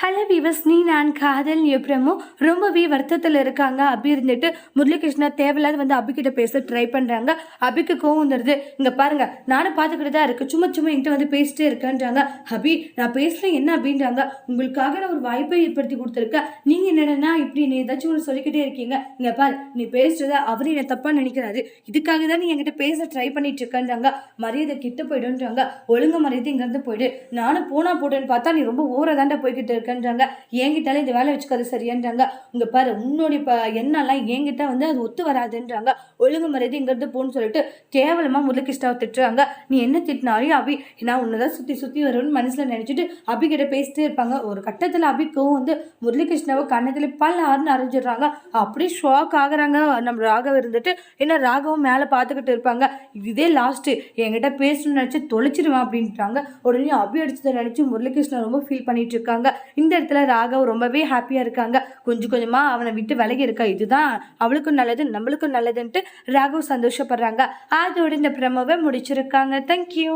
Hello விவஸ் நீ நான் காதல் எப்பறமும் ரொம்பவே வருத்தத்தில் இருக்காங்க அபி இருந்துட்டு. முரளிகிருஷ்ணா தேவையில்லாத வந்து அபிக்கிட்ட பேச ட்ரை பண்ணுறாங்க அபிக்கு கோவம் வந்துடுது இங்கே பாருங்க நானும் பார்த்துக்கிட்டு தான் இருக்கு. சும்மா சும்மா என்கிட்ட வந்து பேசிட்டே இருக்கேன்றாங்க. அபி நான் பேசல என்ன அப்படின்றாங்க உங்களுக்காக நான் ஒரு வாய்ப்பை ஏற்படுத்தி கொடுத்துருக்கேன். நீங்கள் என்னடனா இப்படி நீ ஏதாச்சும் ஒன்று சொல்லிக்கிட்டே இருக்கீங்க. இங்கே பாரு நீ பேசுறத அவர் என்ன தப்பாக நினைக்கிறாரு. இதுக்காக தான் நீ என்கிட்ட பேச ட்ரை பண்ணிட்டு இருக்கேன்றாங்க. மரியாதை கிட்ட போயிடுன்றாங்க ஒழுங்கு மரியாதை இங்கேருந்து போயிடு. நானும் போனா போட்டேன்னு பார்த்தா நீ ரொம்ப ஓரதாண்டா போய்கிட்டு இருக்க. இருக்கேன்றாங்க. என்கிட்டாலே இந்த வேலை வச்சுக்காது சரியான்றாங்க. இங்க பாரு உன்னுடைய இப்போ என்னெல்லாம் என்கிட்ட வந்து அது ஒத்து வராதுன்றாங்க. ஒழுங்கு மரியாதை இங்கிறது போன்னு சொல்லிட்டு கேவலமாக முருகிருஷ்ணாவை திட்டுறாங்க. நீ என்ன திட்டினாலும் அபி நான் உன்னதான் சுற்றி சுற்றி வரும்னு மனசில் நினச்சிட்டு அபி கிட்ட பேசிட்டே இருப்பாங்க. ஒரு கட்டத்தில் அபிக்கும் வந்து முரளிகிருஷ்ணாவை கண்ணத்தில் பல ஆறுன்னு அரைஞ்சிடுறாங்க. அப்படியே ஷாக் ஆகுறாங்க. நம்ம ராகவ் இருந்துட்டு ஏன்னா ராகவும் மேலே பார்த்துக்கிட்டு இருப்பாங்க. இதே லாஸ்ட்டு என்கிட்ட பேசணும்னு நினச்சி தொலைச்சிடுவேன் அப்படின்ட்டாங்க உடனே அபி அடிச்சதை நினச்சி முரளிகிருஷ்ணன் ரொம்ப ஃபீல் பண்ணிட்டு இருக்காங்க. இந்த இடத்துல ராகவ் ரொம்பவே ஹாப்பியாக இருக்காங்க. கொஞ்சம் கொஞ்சமாக அவனை விட்டு விலகி இருக்கா. இதுதான் அவளுக்கும் நல்லது நம்மளுக்கும் நல்லதுன்ட்டு ராகவ் சந்தோஷப்படுறாங்க. அதோட இந்த பிரமவை முடிச்சிருக்காங்க. தேங்க்யூ